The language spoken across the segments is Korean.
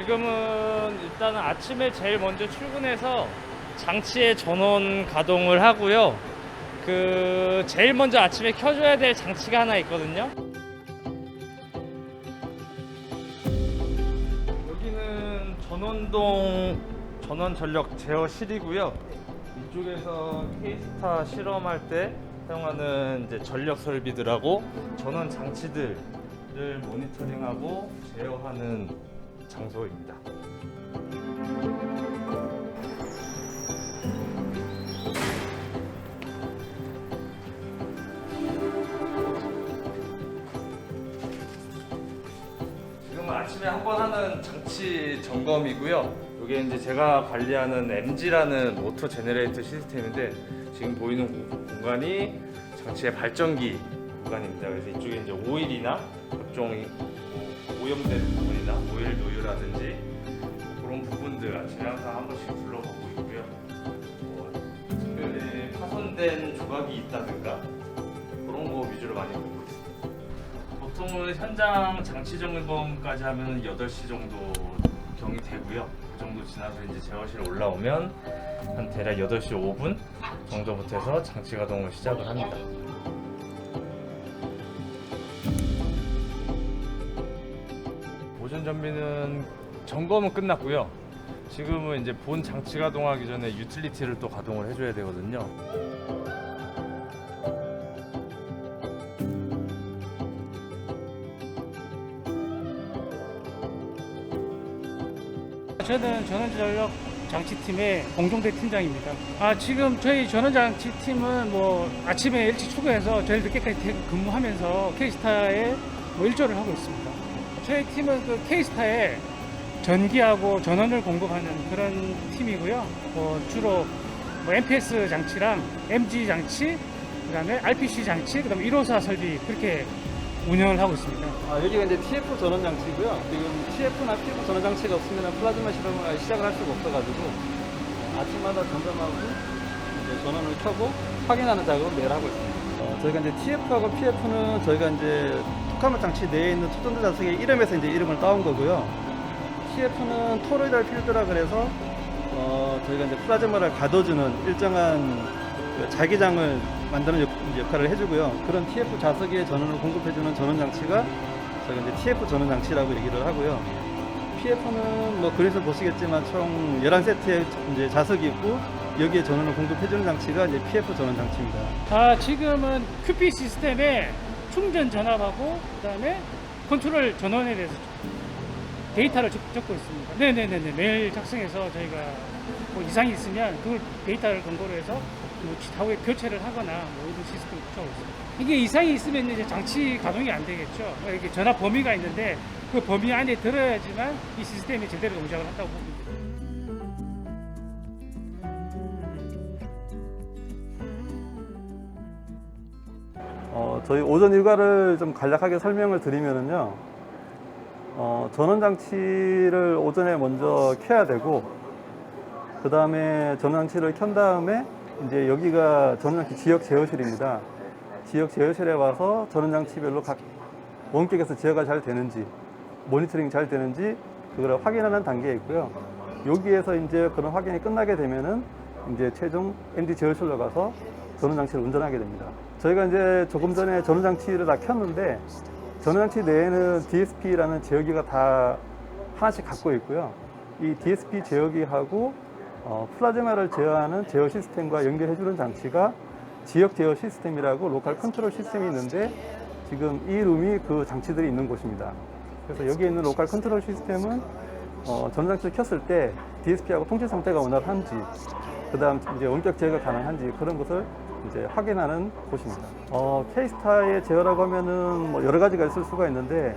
지금은 일단은 아침에 제일 먼저 출근해서 장치의 전원 가동을 하고요. 그 제일 먼저 아침에 켜줘야 될 장치가 하나 있거든요. 여기는 전원동 전원 전력 제어실이고요. 이쪽에서 K스타 실험할 때 사용하는 이제 전력 설비들하고 전원 장치들을 모니터링하고 제어하는 장소입니다. 지금은 아침에 한 번 하는 장치 점검이고요. 이게 이제 제가 관리하는 MG라는 모터 제너레이터 시스템인데 지금 보이는 공- 공간이 장치의 발전기 공간입니다. 그래서 이쪽에 이제 오일이나 각종 오염된 부분이나 오일 노유라든지 그런 부분들 아침에 항상 한 번씩 둘러보고 있고요. 뭐 특별히 파손된 조각이 있다든가 그런 거 위주로 많이 보고 있습니다. 보통은 현장 장치 점검까지 하면 8시 정도 경이 되고요. 그 정도 지나서 이제 제어실 올라오면 한 대략 8시 5분 정도부터 해서 장치 가동을 시작을 합니다. 전 전비는 점검은 끝났고요. 지금은 이제 본 장치 가동하기 전에 유틸리티를 또 가동을 해줘야 되거든요. 저는 전원전력 장치팀의 공동대 팀장입니다. 아, 지금 저희 전원장치팀은 뭐 아침에 일찍 출근해서 저희 늦게까지 대- 근무하면서 K스타에 뭐 일조를 하고 있습니다. 저희 팀은 그 K스타에 전기하고 전원을 공급하는 그런 팀이고요. 뭐 주로 뭐 MPS 장치랑 MG 장치, 그다음에 RPC 장치, 그다음에 1호사 설비 그렇게 운영을 하고 있습니다. 아, 여기가 이제 TF 전원 장치고요. 지금 TF나 PF 전원 장치가 없으면 플라즈마 실험을 시작을 할 수가 없어가지고 어, 아침마다 점검하고 이제 전원을 켜고 확인하는 작업을 매일 하고 있습니다. 어, 저희가 이제 TF하고 PF는 저희가 이제 토카마 장치 내에 있는 초전자 자석의 이름에서 이제 이름을 따온 거고요. TF는 토로이달 필드라 그래서 어, 저희가 이제 플라즈마를 가둬주는 일정한 그 자기장을 만드는 역, 역할을 해주고요. 그런 TF 자석에 전원을 공급해주는 전원 장치가 저희가 이제 TF 전원 장치라고 얘기를 하고요. PF는 뭐 그래서 보시겠지만 총 11세트의 이제 자석이 있고 여기에 전원을 공급해주는 장치가 이제 PF 전원 장치입니다. 아, 지금은 QP 시스템에 충전 전압하고 그다음에 컨트롤 전원에 대해서 데이터를 적, 적고 있습니다. 네네네네 매일 작성해서 저희가 뭐 이상이 있으면 그걸 데이터를 근거로 해서 뭐 하루에 교체를 하거나 뭐 이런 시스템을 구축하고 있습니다. 이게 이상이 있으면 이제 장치 가동이 안 되겠죠. 그러니까 이게 전압 범위가 있는데 그 범위 안에 들어야지만 이 시스템이 제대로 동작을 한다고 봅니다. 저희 오전 일과를 좀 간략하게 설명을 드리면은요. 어, 전원 장치를 오전에 먼저 켜야 되고, 그 다음에 전원 장치를 켠 다음에 이제 여기가 전원 장치 지역 제어실입니다. 지역 제어실에 와서 전원 장치별로 각 원격에서 제어가 잘 되는지, 모니터링 잘 되는지 그걸 확인하는 단계에 있고요. 여기에서 이제 그런 확인이 끝나게 되면은 이제 최종 MD 제어실로 가서 전원 장치를 운전하게 됩니다. 저희가 이제 조금 전에 전원 장치를 다 켰는데 전원 장치 내에는 DSP라는 제어기가 다 하나씩 갖고 있고요. 이 DSP 제어기하고 어, 플라즈마를 제어하는 제어 시스템과 연결해주는 장치가 지역 제어 시스템이라고 로컬 컨트롤 시스템이 있는데 지금 이 룸이 그 장치들이 있는 곳입니다. 그래서 여기 있는 로컬 컨트롤 시스템은 어, 전원 장치를 켰을 때 DSP하고 통신 상태가 원활한지 그 다음 이제 원격 제어가 가능한지 그런 것을 이제 확인하는 곳입니다. 어, K스타의 제어라고 하면은 뭐 여러 가지가 있을 수가 있는데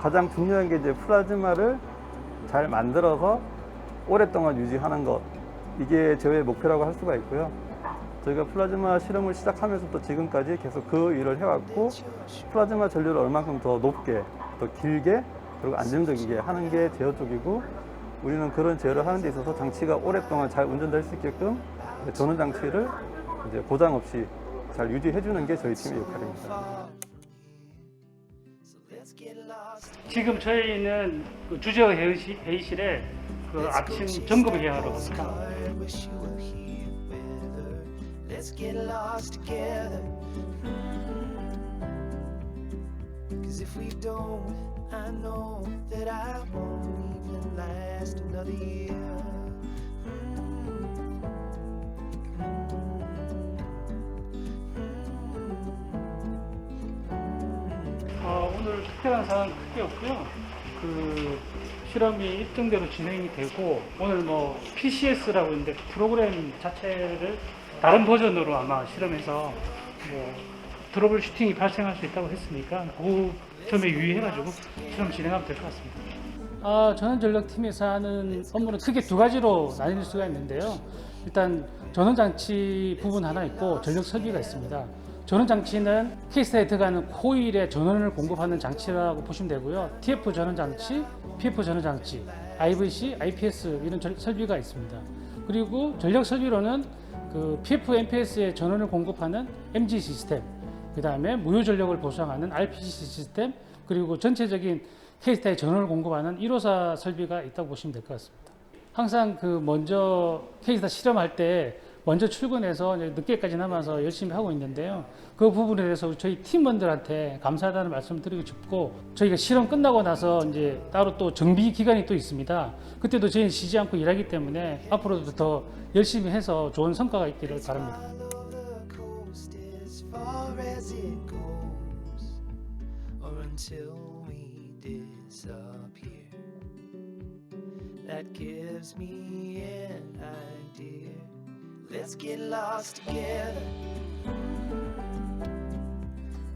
가장 중요한 게 이제 플라즈마를 잘 만들어서 오랫동안 유지하는 것 이게 제어의 목표라고 할 수가 있고요. 저희가 플라즈마 실험을 시작하면서부터 지금까지 계속 그 일을 해왔고 플라즈마 전류를 얼만큼 더 높게 더 길게 그리고 안정적이게 하는 게 제어 쪽이고 우리는 그런 제어를 하는 데 있어서 장치가 오랫동안 잘 운전될 수 있게끔 전원 장치를 이제 고장 없이 잘 유지해 주는 게 저희 팀의 역할입니다. 지금 저희는 그 주저 회의실, 회의실에 그 아침 점검을 해야 하러 갑니다. I know that I won't even last another year. 특별한 사항 크게 없고요. 그 실험이 일정대로 진행이 되고 오늘 뭐 PCS라고 있는데 프로그램 자체를 다른 버전으로 아마 실험해서 뭐 트러블 슈팅이 발생할 수 있다고 했으니까 그 점에 유의해가지고 실험 진행하면 될 것 같습니다. 아, 저는 전력팀에서 하는 업무는 크게 두 가지로 나뉠 수가 있는데요. 일단 전원 장치 부분 하나 있고 전력 설비가 있습니다. 전원 장치는 케이스에 들어가는 코일에 전원을 공급하는 장치라고 보시면 되고요. TF 전원 장치, PF 전원 장치, IVC, IPS 이런 전- 설비가 있습니다. 그리고 전력 설비로는 그 PF, MPS에 전원을 공급하는 MG 시스템, 그 다음에 무효 전력을 보상하는 RPG 시스템, 그리고 전체적인 케이스타에 전원을 공급하는 1호사 설비가 있다고 보시면 될 것 같습니다. 항상 그 먼저 케이스타 실험할 때 먼저 출근해서 늦게까지 남아서 열심히 하고 있는데요. 그 부분에 대해서 저희 팀원들한테 감사하다는 말씀을 드리고 싶고 저희가 실험 끝나고 나서 이제 따로 또 정비 기간이 또 있습니다. 그때도 저희는 쉬지 않고 일하기 때문에 앞으로도 더 열심히 해서 좋은 성과가 있기를 바랍니다. That gives me an idea. Let's get lost together.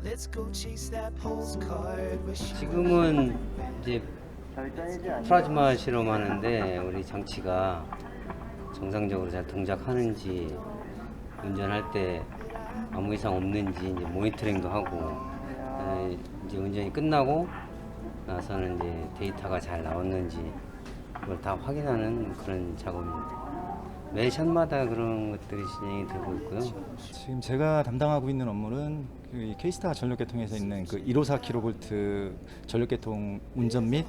Let's go chase that postcard. 지금은 이제 플라즈마 실험하는데 우리 장치가 정상적으로 잘 동작하는지 운전할 때 아무 이상 없는지 이제 모니터링도 하고 에, 이제 운전이 끝나고 나서는 이제 데이터가 잘 나왔는지 그걸 다 확인하는 그런 작업입니다. 매 샷마다 그런 것들이 진행이 되고 있고요. 지금 제가 담당하고 있는 업무는 그이 케이스타 전력계통에서 있는 그 154kV 전력계통 운전 및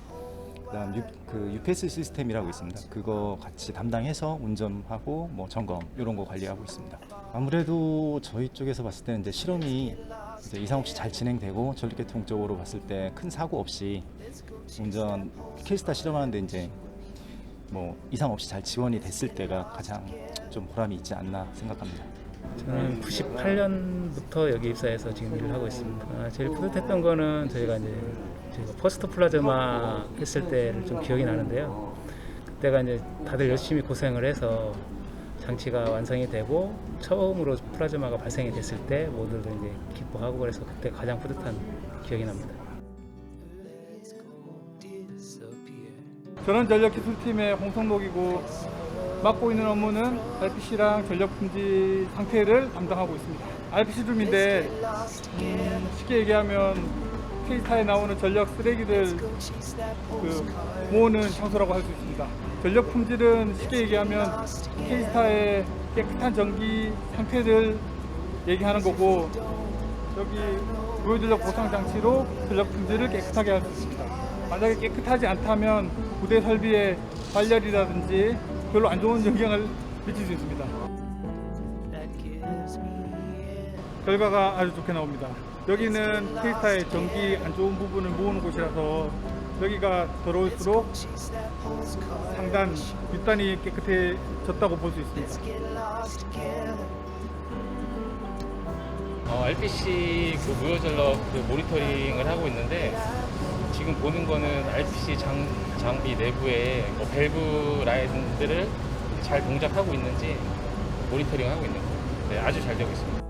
그다음 유, 그 UPS 시스템이라고 있습니다. 그거 같이 담당해서 운전하고 뭐 점검 이런 거 관리하고 있습니다. 아무래도 저희 쪽에서 봤을 때는 이제 실험이 이제 이상 없이 잘 진행되고 전력계통 쪽으로 봤을 때 큰 사고 없이 운전 케이스타 실험하는데 이제 뭐 이상 없이 잘 지원이 됐을 때가 가장 좀 보람이 있지 않나 생각합니다. 저는 98년부터 여기 입사해서 지금 일을 하고 있습니다. 아, 제일 뿌듯했던 거는 저희가 이제 저희가 퍼스트 플라즈마 했을 때를 좀 기억이 나는데요. 그때가 이제 다들 열심히 고생을 해서 장치가 완성이 되고 처음으로 플라즈마가 발생이 됐을 때 모두들 이제 기뻐하고 그래서 그때 가장 뿌듯한 기억이 납니다. 저는 전력기술팀의 홍성록이고 맡고 있는 업무는 RPC랑 전력품질 상태를 담당하고 있습니다. RPC 룸인데 음, 쉽게 얘기하면 케이스타에 나오는 전력 쓰레기를 그 모으는 장소라고 할 수 있습니다. 전력 품질은 쉽게 얘기하면 케이스타의 깨끗한 전기 상태를 얘기하는 거고 여기 무효전력 보상 장치로 전력 품질을 깨끗하게 할 수 있습니다. 만약에 깨끗하지 않다면 부대 설비의 발열이라든지 별로 안 좋은 영향을 미칠 수 있습니다. 결과가 아주 좋게 나옵니다. 여기는 케이스타의 전기 안 좋은 부분을 모으는 곳이라서 여기가 더러울수록. 상단 윗단이 깨끗해졌다고 볼 수 있습니다. 어, RPC 그 무효 전력 그 모니터링을 하고 있는데 지금 보는 거는 RPC 장, 장비 내부에 뭐 밸브 라인들을 잘 동작하고 있는지 모니터링 하고 있는 거예요. 네, 아주 잘 되고 있습니다.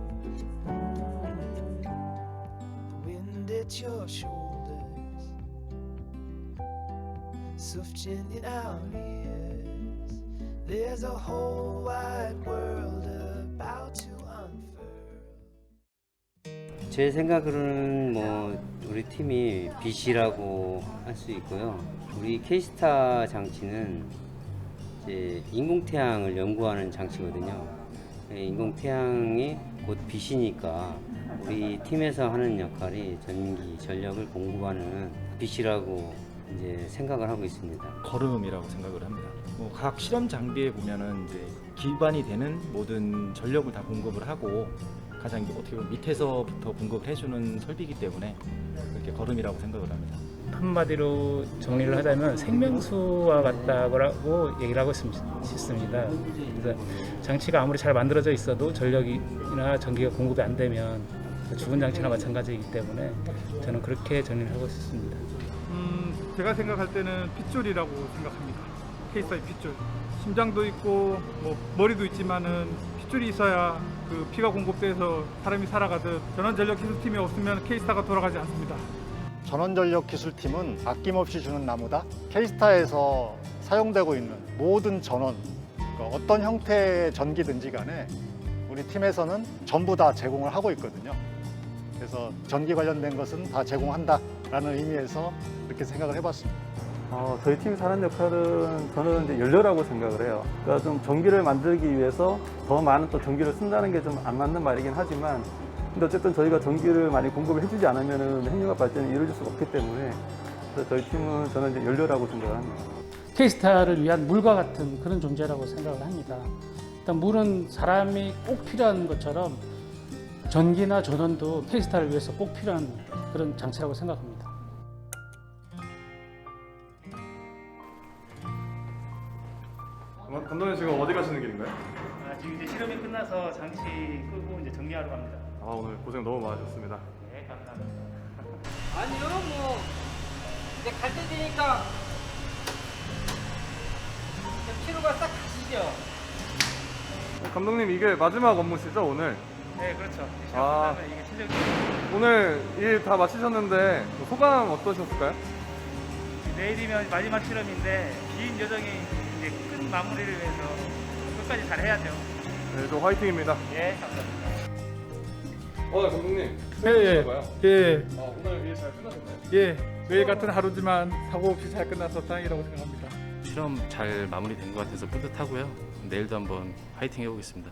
wind at your shoulders, suffocating in our ears. There's a whole wide world about to unfurl. 제 생각으로는 뭐 우리 팀이 빛이라고 할 수 있고요. 우리 케이스타 장치는 이제 인공태양을 연구하는 장치거든요. 예, 인공태양이 곧 빛이니까 우리 팀에서 하는 역할이 전기, 전력을 공급하는 빛이라고 이제 생각을 하고 있습니다. 걸음이라고 생각을 합니다. 뭐 각 실험 장비에 보면은 이제 기반이 되는 모든 전력을 다 공급을 하고 가장 어떻게 보면 밑에서부터 공급을 해주는 설비이기 때문에 그렇게 걸음이라고 생각을 합니다. 한마디로 정리를 하자면 생명수와 같다고 얘기를 하고 있습- 싶습니다. 그래서 장치가 아무리 잘 만들어져 있어도 전력이나 전기가 공급이 안 되면 죽은 장치나 마찬가지이기 때문에 저는 그렇게 정리를 하고 있습니다. 음, 제가 생각할 때는 핏줄이라고 생각합니다. 케이스타의 핏줄. 심장도 있고 뭐 머리도 있지만은 핏줄이 있어야 그 피가 공급돼서 사람이 살아가듯 전원 전력 기술팀이 없으면 케이스타가 돌아가지 않습니다. 전원전력 기술팀은 아낌없이 주는 나무다. 케이스타에서 사용되고 있는 모든 전원, 그러니까 어떤 형태의 전기든지 간에 우리 팀에서는 전부 다 제공을 하고 있거든요. 그래서 전기 관련된 것은 다 제공한다라는 의미에서 이렇게 생각을 해봤습니다. 어, 저희 팀이 하는 역할은 저는 이제 연료라고 생각을 해요. 그러니까 좀 전기를 만들기 위해서 더 많은 또 전기를 쓴다는 게 좀 안 맞는 말이긴 하지만 근데 어쨌든 저희가 전기를 많이 공급을 해주지 않으면 핵융합 발전이 이루어질 수가 없기 때문에 그래서 저희 팀은 저는 이제 연료라고 생각을 합니다. K스타를 위한 물과 같은 그런 존재라고 생각을 합니다. 일단 물은 사람이 꼭 필요한 것처럼 전기나 전원도 K스타를 위해서 꼭 필요한 그런 장치라고 생각합니다. 감독님 지금 어디 가시는 길인가요? 아, 지금 이제 실험이 끝나서 장치 끄고 이제 정리하러 갑니다. 아 오늘 고생 너무 많으셨습니다. 네, 감사합니다. 아니요, 뭐 이제 갈 때 되니까 이제 피로가 싹 가시죠. 감독님 이게 마지막 업무시죠 오늘? 네, 그렇죠. 아. 이게 실력이 오늘 일 다 마치셨는데 소감 어떠셨을까요? 내일이면 마지막 실험인데 긴 여정이 마무리를 위해서 끝까지 잘 해야죠. 네, 저 화이팅입니다. 예, 감사합니다. 어, 감독님. 예, 예. 예, 아, 오늘 일잘 끝나셨나요? 예. 매일 같은 하루지만 사고 없이 잘 끝나서 다행이라고 생각합니다. 실험 잘 마무리된 것 같아서 뿌듯하고요. 내일도 한번 화이팅 해보겠습니다.